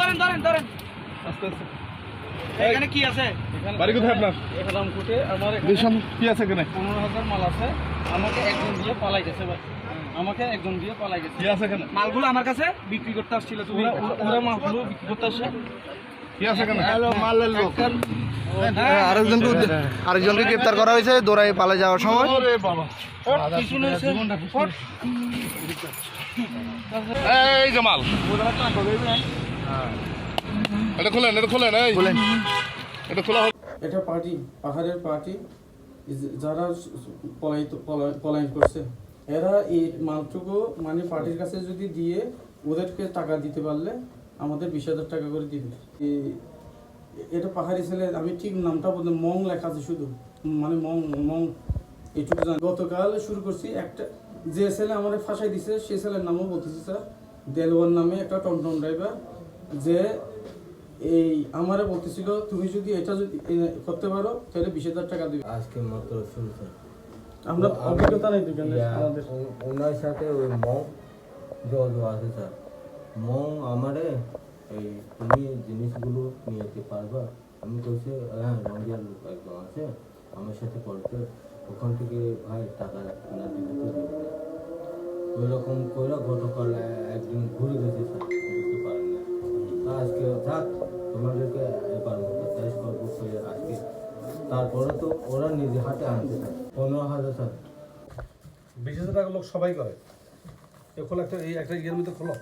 ধরেন ধরেন আস্তে আস্তে। এখানে কি আছে? বাড়ি কোথায় আপনার? আমার কি আছে এখানে? পনেরো হাজার মাল আছে। আমাকে একজন দিয়ে পালাই গেছে ভাই। আমাকে একজন দিয়ে পালাই গেছে কি আছে এখানে? মালগুলো আমার কাছে বিক্রি করতে আসছিল তুমি ওরা ওরা মালগুলো বিক্রি করতে আসে। কি আছে এখানে? হ্যাঁ, আরেকজনকে আরেকজনকে গ্রেপ্তার করা হয়েছে দৌড়াই পালা যাওয়ার সময়। এই যে মাল। এটা খোলেন এটা খোলেন এই। বলেন এটা খোলা এটা পার্টি পাহাড়ের পার্টি। যারা পলায়িত পলা- পলায়ন করছে এরা এই মালটুকু মানে পার্টির কাছে যদি দিয়ে ওদেরকে টাকা দিতে পারলে আমাদের বিশ হাজার টাকা করে দিবে। এটা পাহাড়ি ছেলে আমি ঠিক নামটা বলতে মং লেখা আছে শুধু। মানে মং মং এইটুকু জানি। গতকাল শুরু করছি একটা যে ছেলে আমার ফাঁসাই দিছে সে ছেলের নামও বলতেছি স্যার। দেলওয়ার নামে একটা টমটম ড্রাইভার যে এই আমারে বলতেছিল তুমি যদি এটা যদি করতে পারো তাহলে বিশ হাজার টাকা দিবে। আজকে মাত্র শুনছেন আমরা অভিজ্ঞতা নেই দুজনে আমাদের। ওনার সাথে ওই মং জজ আছে স্যার। মং আমারে এই তুমি জিনিসগুলো নিয়ে যেতে পারবা? আমি বলছি হ্যাঁ রঞ্জিয়ার লোক একদম আছে। আমার সাথে করতে ওখান থেকে ভাই টাকা না দিলে তো ওই রকম করে গতকাল থাক তোমাদেরকে মতো শেষ করব করে আজকে। তারপরে তো ওরা নিজে হাতে আনতে থাকে। পনেরো হাজার স্যার বিশ টাকা লোক সবাই করে। এ খোলা একটা, এই একটা ইয়ের মধ্যে খোলো।